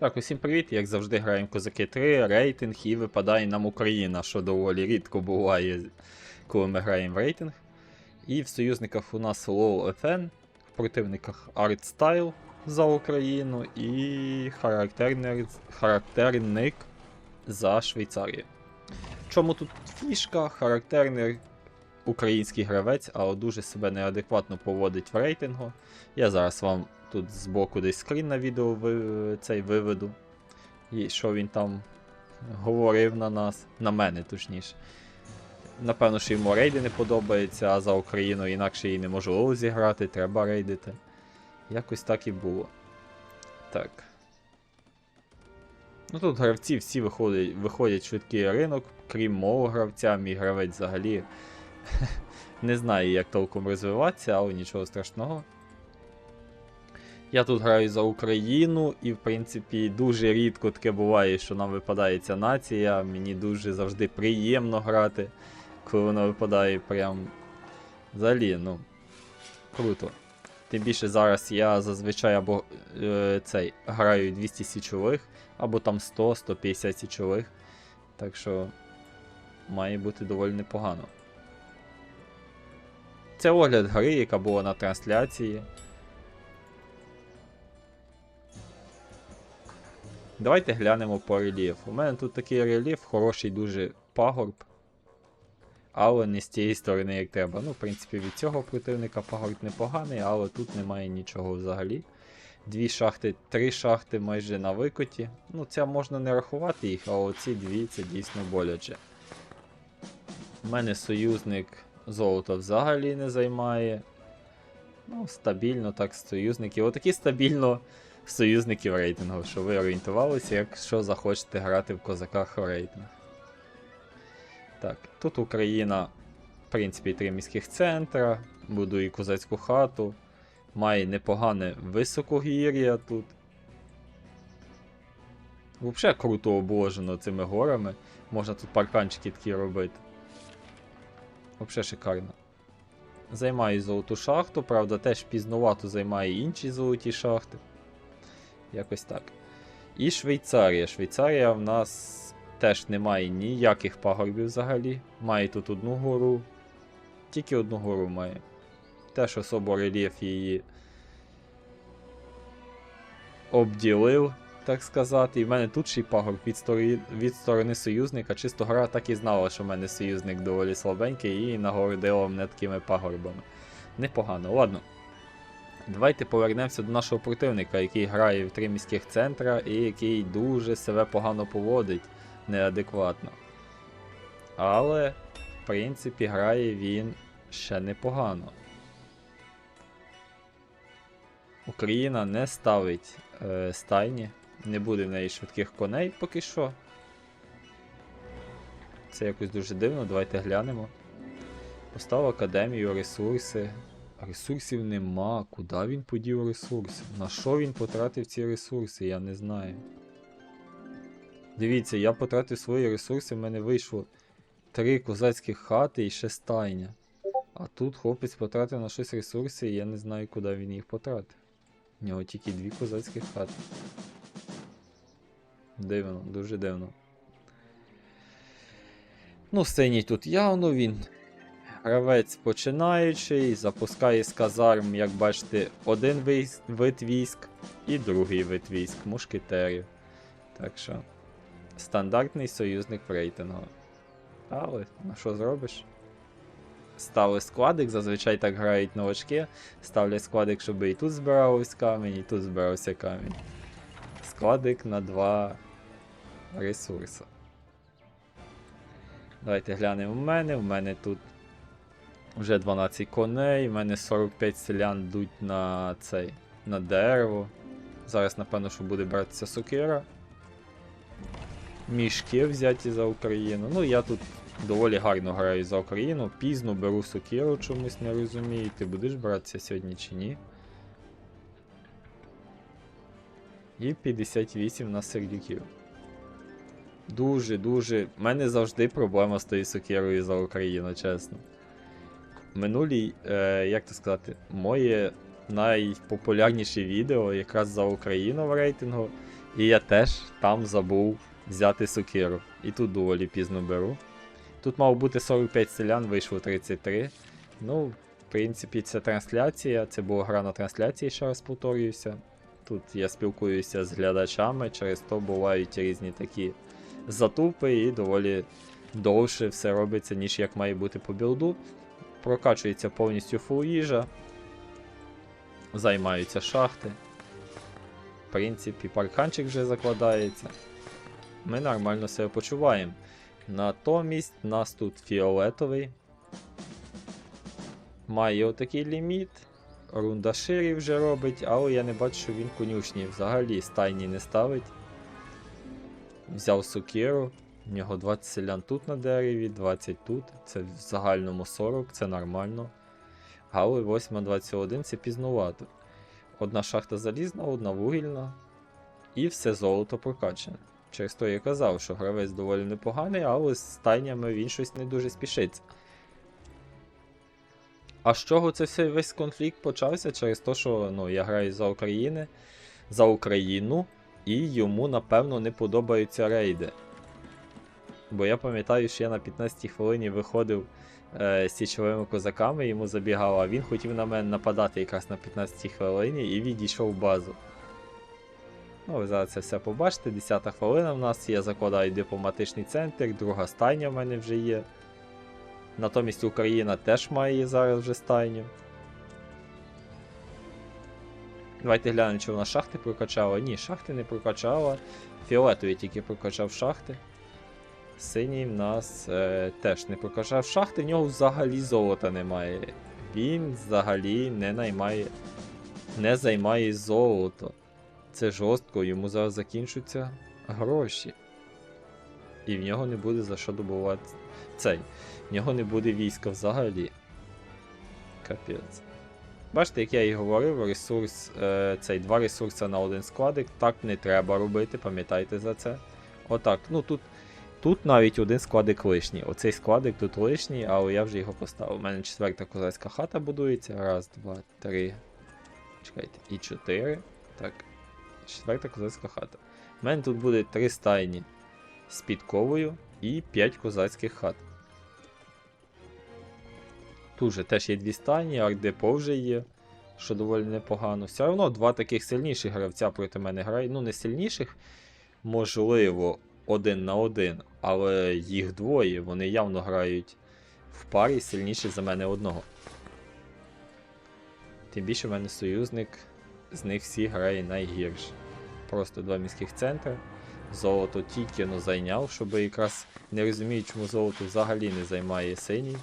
Так, усім привіт, як завжди граємо Козаки 3, рейтинг і випадає нам Україна, що доволі рідко буває, коли ми граємо в рейтинг. І в союзниках у нас Low FN, в противниках Artstyle за Україну і характерник, характерник за Швейцарію. Чому тут фішка? Характерник український гравець, але дуже себе неадекватно поводить в рейтингу. Я зараз вам тут збоку десь скрін на відео ви, цей виведу. І що він там говорив на нас, на мене точніше. Напевно, що йому рейди не подобаються, а за Україну інакше її неможливо зіграти, треба рейдити. Якось так і було. Так. Ну тут гравці всі виходять, виходять швидкий ринок, крім мого гравця, мій гравець взагалі не знає, як толком розвиватися, але нічого страшного. Я тут граю за Україну, і в принципі дуже рідко таке буває, що нам випадає ця нація. Мені дуже завжди приємно грати, коли вона випадає прям взагалі, ну, круто. Тим більше зараз я зазвичай або е, цей граю 200 січових, або там 100-150 січових. Так що має бути доволі непогано. Це огляд гри, яка була на трансляції. Давайте глянемо по рельєфу. У мене тут такий рельєф, хороший дуже пагорб. Але не з тієї сторони, як треба. Ну, в принципі, від цього противника пагорб непоганий, але тут немає нічого взагалі. Дві шахти, три шахти майже на викоті. Ну, це можна не рахувати їх, а оці дві це дійсно боляче. У мене союзник золото взагалі не займає. Ну, стабільно так союзники. Отакі стабільно союзників рейтингу, щоб ви орієнтувалися, якщо захочете грати в козаках в рейтинг. Так, тут Україна, в принципі, три міських центра, будує козацьку хату, має непогане високогір'я тут. Взагалі круто обложено цими горами. Можна тут парканчики такі робити. Взагалі шикарно. Займає золоту шахту, правда, теж пізнувато займає інші золоті шахти. Якось так. І Швейцарія. Швейцарія в нас теж не має ніяких пагорбів взагалі. Має тут одну гору. Тільки одну гору має. Теж особо рельєф її обділив, так сказати. І в мене тут ще й пагорб від, сторони, від сторони союзника. Чисто гра так і знала, що в мене союзник доволі слабенький і нагородила мене такими пагорбами. Непогано, ладно. Давайте повернемося до нашого противника, який грає в три міських центра і який дуже себе погано поводить, неадекватно. Але, в принципі, грає він ще непогано. Україна не ставить е, стайні, не буде в неї швидких коней поки що. Це якось дуже дивно, давайте глянемо. Постав академію, ресурси. Ресурсів нема. Куди він подів ресурси? На що він потратив ці ресурси? Я не знаю. Дивіться, я потратив свої ресурси, в мене вийшло три козацькі хати і ще стайня. А тут хлопець потратив на щось ресурси, і я не знаю, куди він їх потратив. У нього тільки дві козацькі хати. Дивно, дуже дивно. Ну, синій тут явно він Гравець починаючий, запускає з казарм, як бачите, один вис- вид військ і другий вид військ мушкетерів. Так що, стандартний союзник в рейтингу. Але, ну що зробиш? Ставили складик, зазвичай так грають новачки. Ставлять складик, щоб і тут збирався камінь, і тут збирався камінь. Складик на два ресурси. Давайте глянемо в мене. У мене тут вже 12 коней, у мене 45 селян йдуть на цей, на дерево. Зараз, напевно, що буде братися сокира. Мішки взяті за Україну. Ну, я тут доволі гарно граю за Україну. Пізно беру сокиру, чомусь не розумію. Ти будеш братися сьогодні чи ні? І 58 на сердюків. Дуже-дуже. У мене завжди проблема з тою сокирою за Україну, чесно. Минулій, е, як то сказати, моє найпопулярніше відео якраз за Україну в рейтингу. І я теж там забув взяти сокиру. І тут доволі пізно беру. Тут мав бути 45 селян, вийшло 33. Ну, в принципі, це трансляція. Це була гра на трансляції, ще раз повторююся. Тут я спілкуюся з глядачами, через то бувають різні такі затупи і доволі довше все робиться, ніж як має бути по білду. Прокачується повністю фул їжа. Займаються шахти. В принципі, парканчик вже закладається. Ми нормально себе почуваємо. Натомість нас тут фіолетовий. Має отакий ліміт. Рунда ширі вже робить, але я не бачу, що він конюшні взагалі стайні не ставить. Взяв сокиру. В нього 20 селян тут на дереві, 20 тут. Це в загальному 40, це нормально. Але 8-21 це пізнувато. Одна шахта залізна, одна вугільна. І все золото прокачане. Через то я казав, що гравець доволі непоганий, але з стайнями він щось не дуже спішиться. А з чого це все весь конфлікт почався? Через те, що ну, я граю за України, за Україну, і йому, напевно, не подобаються рейди. Бо я пам'ятаю, що я на 15 хвилині виходив е, з січовими козаками, йому забігав, а він хотів на мене нападати якраз на 15 хвилині і відійшов в базу. Ну, ви зараз це все побачите. 10 хвилина в нас, я закладаю дипломатичний центр, друга стайня в мене вже є. Натомість Україна теж має зараз вже стайню. Давайте глянемо, чи вона шахти прокачала. Ні, шахти не прокачала. Фіолетовий тільки прокачав шахти. Синій в нас е, теж не прокачав шахти, в нього взагалі золота немає. Він взагалі не наймає, не займає золото. Це жорстко, йому зараз закінчуються гроші. І в нього не буде за що добувати цей. В нього не буде війська взагалі. Капець. Бачите, як я і говорив, ресурс, е, цей два ресурси на один складик. Так не треба робити, пам'ятайте за це. Отак. Ну тут тут навіть один складик лишній. Оцей складик тут лишній, але я вже його поставив. У мене четверта козацька хата будується. Раз, два, три. Чекайте. І чотири. Так. Четверта козацька хата. У мене тут буде три стайні з підковою і 5 козацьких хат. Тут же теж є дві стайні, ардепо вже є, що доволі непогано. Все одно два таких сильніших гравця проти мене грають. Ну, не сильніших, можливо, один на один, але їх двоє, вони явно грають в парі сильніші за мене одного. Тим більше в мене союзник з них всі грає найгірше. Просто два міських центри. Золото тільки но зайняв, щоб якраз не розумію, чому золото взагалі не займає синій.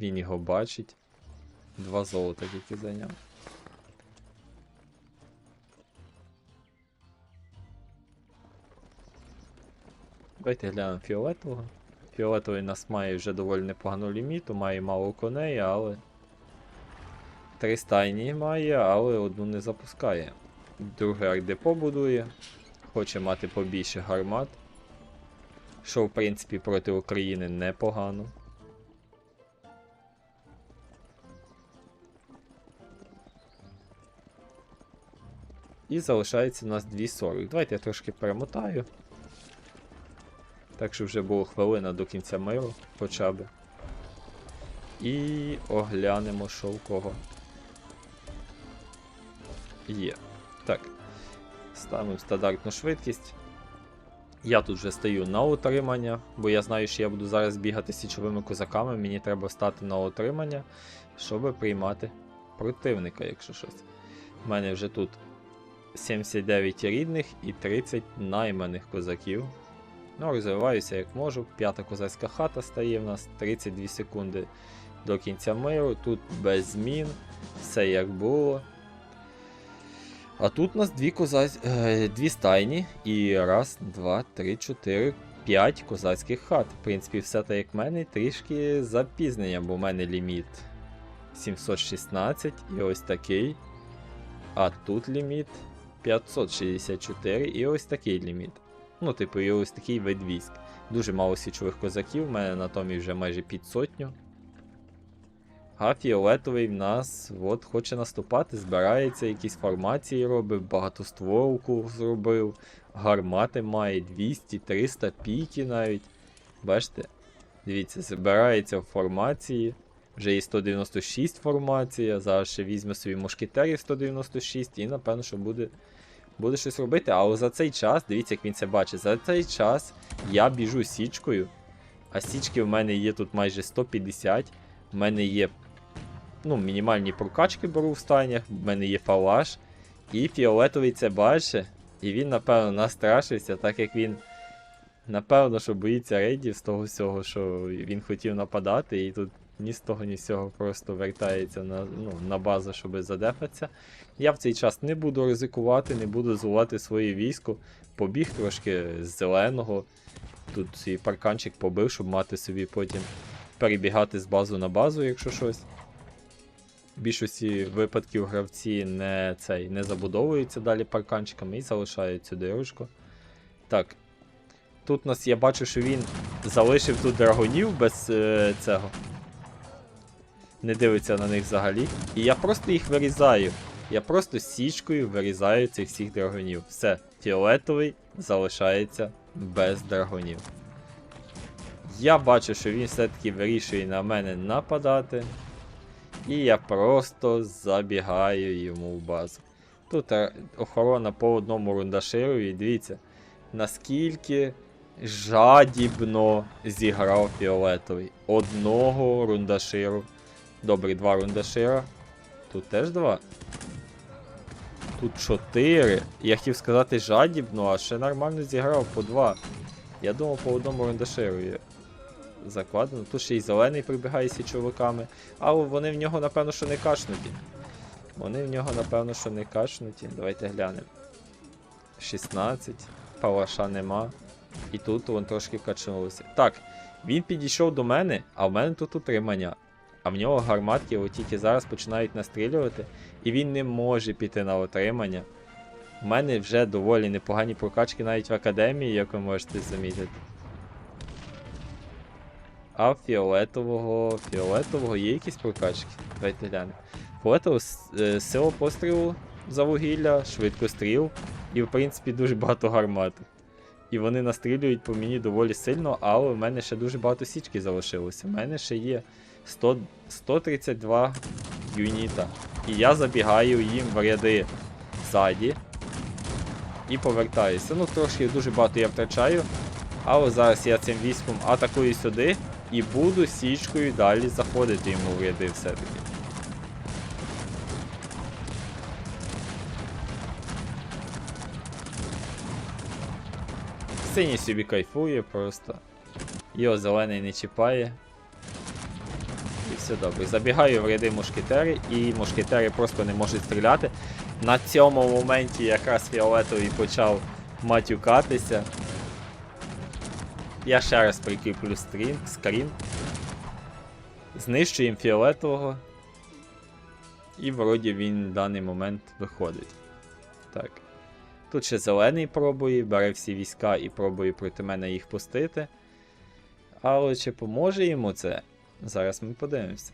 Він його бачить. Два золота тільки зайняв. Давайте глянемо фіолетового. Фіолетовий нас має вже доволі непогану ліміту, має мало коней, але. Три стайні має, але одну не запускає. Друге ардепо будує. Хоче мати побільше гармат. Що, в принципі, проти України непогано. І залишається у нас 2.40. Давайте я трошки перемотаю. Так що вже було хвилина до кінця миру, хоча б. І оглянемо, що в кого. Є. Так. Ставимо стандартну швидкість. Я тут вже стою на утримання, бо я знаю, що я буду зараз бігати січовими козаками. Мені треба стати на утримання, щоб приймати противника, якщо щось. У мене вже тут 79 рідних і 30 найманих козаків. Ну, розвиваюся як можу. П'ята козацька хата стає в нас 32 секунди до кінця миру. Тут без змін, все як було. А тут у нас дві козаць... е, дві стайні і раз, два, три, чотири, п'ять козацьких хат. В принципі, все так як в мене, трішки з запізненням, бо в мене ліміт 716 і ось такий. А тут ліміт 564 і ось такий ліміт. Ну, типу, і ось такий вид військ. Дуже мало січових козаків, в мене натомість вже майже під сотню. А фіолетовий в нас от хоче наступати, збирається, якісь формації робить, багатостволку зробив, гармати має 200, 300 піки навіть. Бачите? Дивіться, збирається в формації. Вже є 196 формація. Зараз ще візьме собі мушкетерів 196 і напевно, що буде, буде щось робити. Але за цей час, дивіться, як він це бачить, за цей час я біжу січкою. А січки в мене є тут майже 150. В мене є ну, мінімальні прокачки беру в станях, в мене є фалаш. І фіолетовий це бачить. І він, напевно, настрашився, так як він. Напевно, що боїться рейдів з того всього, що він хотів нападати, і тут ні з того, ні з цього просто вертається на, ну, на базу, щоб задефатися. Я в цей час не буду ризикувати, не буду зливати своє військо. Побіг трошки з зеленого. Тут свій парканчик побив, щоб мати собі потім перебігати з базу на базу, якщо щось. В більшості випадків гравці не, цей, не забудовуються далі парканчиками і залишають цю дорожку. Так. Тут у нас я бачу, що він залишив тут драгонів без е, цього. Не дивиться на них взагалі. І я просто їх вирізаю. Я просто січкою вирізаю цих всіх драгонів. Все, фіолетовий залишається без драгонів. Я бачу, що він все-таки вирішує на мене нападати. І я просто забігаю йому в базу. Тут е, охорона по одному рундаширу, і дивіться, наскільки жадібно зіграв фіолетовий. Одного рундаширу. Добре, два рундашира. Тут теж два. Тут чотири. Я хотів сказати жадібно, а ще нормально зіграв по два. Я думав по одному рундаширу є закладено. Тут ще й зелений прибігає з чоловіками. Але вони в нього, напевно, що не качнуті. Вони в нього, напевно, що не качнуті. Давайте глянемо. 16. Палаша нема. І тут вон трошки качнулося. Так, він підійшов до мене, а в мене тут утримання. А в нього гарматки от тільки зараз починають настрілювати, і він не може піти на отримання. У мене вже доволі непогані прокачки навіть в академії, як ви можете замітити. А фіолетового. Фіолетового є якісь прокачки? Давайте глянемо. Фіолетового е, сила пострілу за вугілля, швидкостріл і, в принципі, дуже багато гармат. І вони настрілюють по мені доволі сильно, але в мене ще дуже багато січки залишилося. У мене ще є 100, 132 юніта. І я забігаю їм в ряди ззаді. І повертаюся. Ну, трошки дуже багато я втрачаю. Але зараз я цим військом атакую сюди і буду січкою далі заходити йому в ряди все-таки. Синій собі кайфує просто. Його зелений не чіпає. Все добре. Забігаю в ряди мушкетери, і мушкетери просто не можуть стріляти. На цьому моменті якраз фіолетовий почав матюкатися. Я ще раз прикріплю стрім, скрін. Знищуємо фіолетового. І вроді він в даний момент виходить. Так. Тут ще зелений пробує, бере всі війська і пробує проти мене їх пустити. Але чи поможе йому це? Зараз ми подивимося.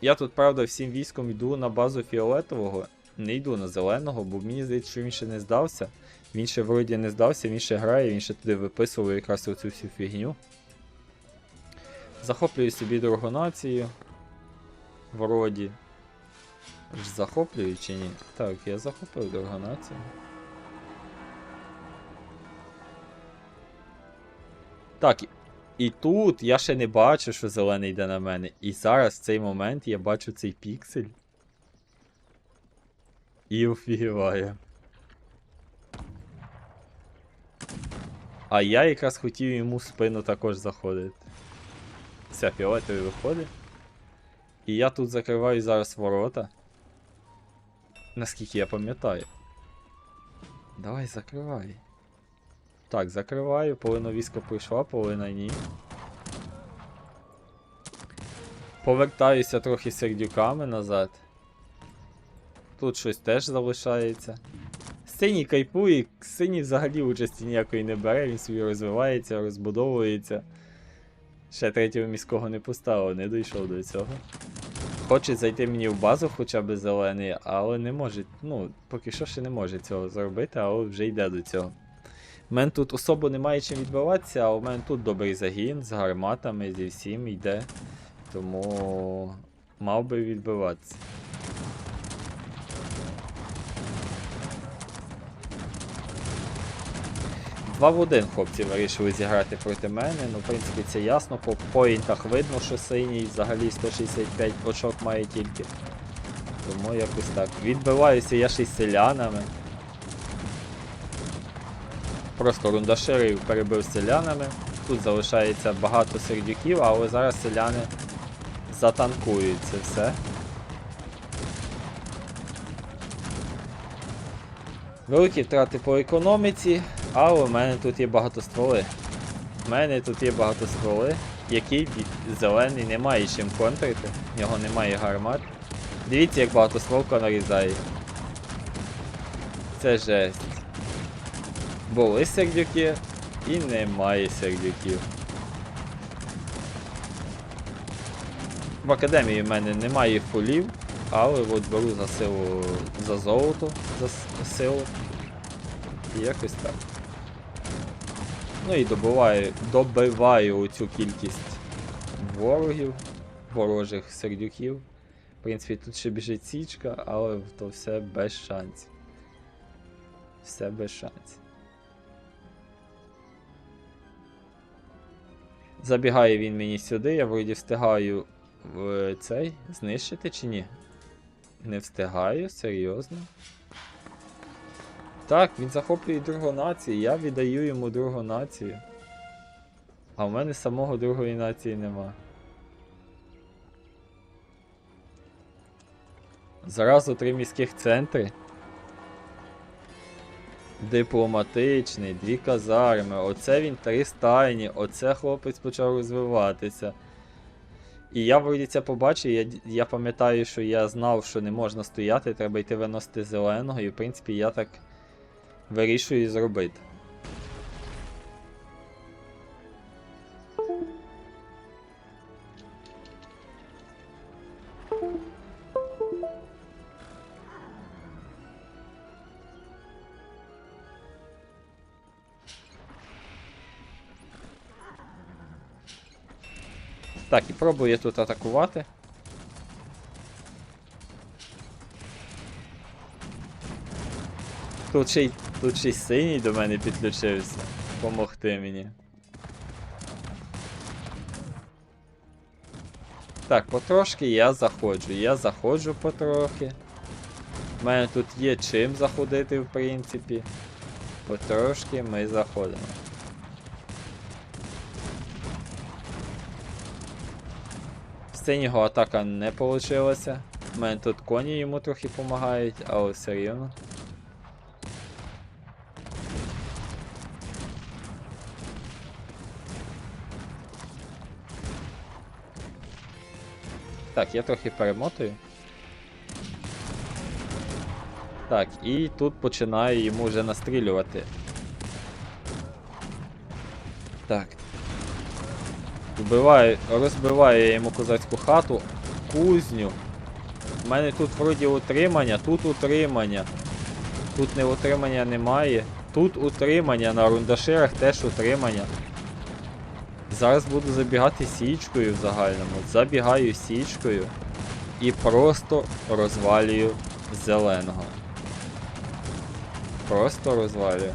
Я тут, правда, всім військом йду на базу фіолетового, не йду на зеленого, бо мені здається, що він ще не здався. Він ще вроді не здався, він ще грає, він ще туди виписував якраз оцю всю фігню. Захоплюю собі другу націю. Вроді. Захоплюю чи ні? Так, я захопив другу націю. Так, і- тут я ще не бачу, що зелений йде на мене. І зараз в цей момент я бачу цей піксель. І офігіваю. А я якраз хотів йому в спину також заходити. Все, фіолетовий виходить. І я тут закриваю зараз ворота. Наскільки я пам'ятаю. Давай закривай. Так, закриваю, половина війська прийшла, половина ні. Повертаюся трохи сердюками назад. Тут щось теж залишається. Синій кайфує, синій взагалі участі ніякої не бере, він собі розвивається, розбудовується. Ще третього міського не поставив, не дійшов до цього. Хочуть зайти мені в базу хоча б зелений, але не може. Ну, поки що ще не може цього зробити, але вже йде до цього. У мене тут особо немає чим відбиватися, а у мене тут добрий загін з гарматами, зі всім йде. Тому мав би відбиватися. Два в один хлопці вирішили зіграти проти мене. Ну, в принципі, це ясно. По поінтах видно, що синій взагалі 165 очок має тільки. Тому якось так. Відбиваюся я ще й селянами. Просто рундаширів перебив селянами. Тут залишається багато сердюків, але зараз селяни затанкують це все. Великі втрати по економіці, але у мене тут є багатостволи. У мене тут є багатостволи, які від- зелений не має чим контрити, в нього немає гармат. Дивіться, як багатостволка нарізає. Це жесть. Були сердюки і немає сердюків. В академії в мене немає фулів, але от беру за силу за золото, за силу. І якось так. Ну і добиваю, добиваю оцю кількість ворогів, ворожих сердюків. В принципі, тут ще біжить січка, але то все без шансів. Все без шансів. Забігає він мені сюди, я вроді встигаю цей знищити чи ні? Не встигаю, серйозно. Так, він захоплює другу націю, я віддаю йому другу націю. А в мене самого другої нації нема. Зразу три міських центри. Дипломатичний, дві казарми, оце він три стайні, оце хлопець почав розвиватися. І я вроді це побачив, я, я пам'ятаю, що я знав, що не можна стояти, треба йти виносити зеленого, і в принципі я так вирішую зробити. Так, і пробую я тут атакувати. Тут ще й, тут ще й синій до мене підключився. Помогти мені. Так, потрошки я заходжу. Я заходжу потрохи. У мене тут є чим заходити, в принципі. Потрошки ми заходимо. Синього атака не вийшла. У мене тут коні йому трохи допомагають, але все рівно. Так, я трохи перемотую. Так, і тут починаю йому вже настрілювати. Так. Вбиваю, розбиваю я йому козацьку хату, кузню. У мене тут вроді утримання, тут утримання. Тут не утримання немає. Тут утримання, на рундаширах теж утримання. Зараз буду забігати січкою в загальному. Забігаю січкою і просто розвалюю зеленого. Просто розвалюю.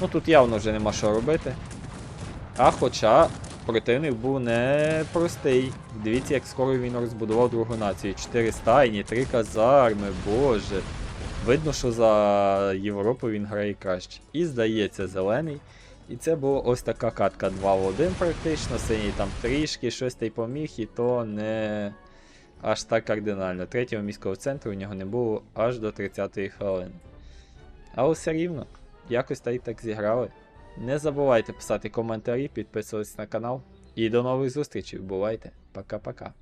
Ну тут явно вже нема що робити. А хоча противник був непростий. Дивіться, як скоро він розбудував другу націю. Чотири стайні, три казарми, боже. Видно, що за Європу він грає краще. І здається, зелений. І це була ось така катка 2 в 1 практично, синій там трішки, щось та й поміг, і то не аж так кардинально. Третього міського центру у нього не було аж до 30-ї хвилини. Але все рівно, якось та й так зіграли. Не забувайте писати коментарі, підписуватись на канал. І до нових зустрічей. Бувайте. Пока-пока.